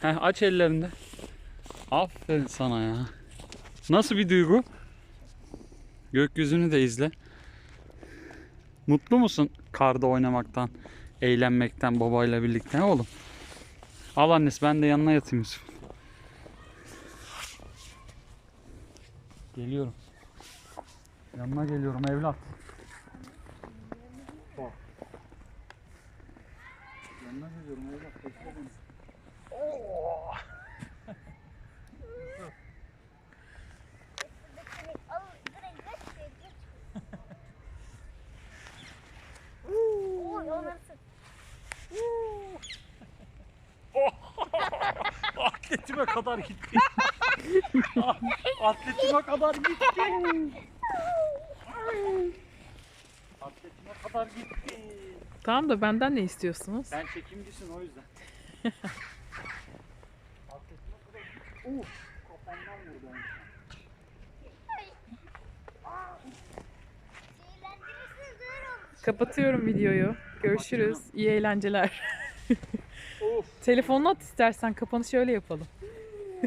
Heh, aç ellerini de. Aferin sana ya. Nasıl bir duygu? Gökyüzünü de izle. Mutlu musun karda oynamaktan, eğlenmekten babayla birlikte? Oğlum? Al annesi ben de yanına yatayım. Geliyorum. Yanına geliyorum evlat. Bak. Yanına geliyorum evlat. Bekle. Atletime kadar gitti. Atletime kadar gitti. Atletime kadar gitti. Tamam da benden ne istiyorsunuz? Sen çekimcisin o yüzden. Atletime kadar gitti. Uf, kafamdan vurdu. Kapatıyorum videoyu. Görüşürüz. İyi eğlenceler. Of. Telefonunu at istersen kapanışı öyle yapalım.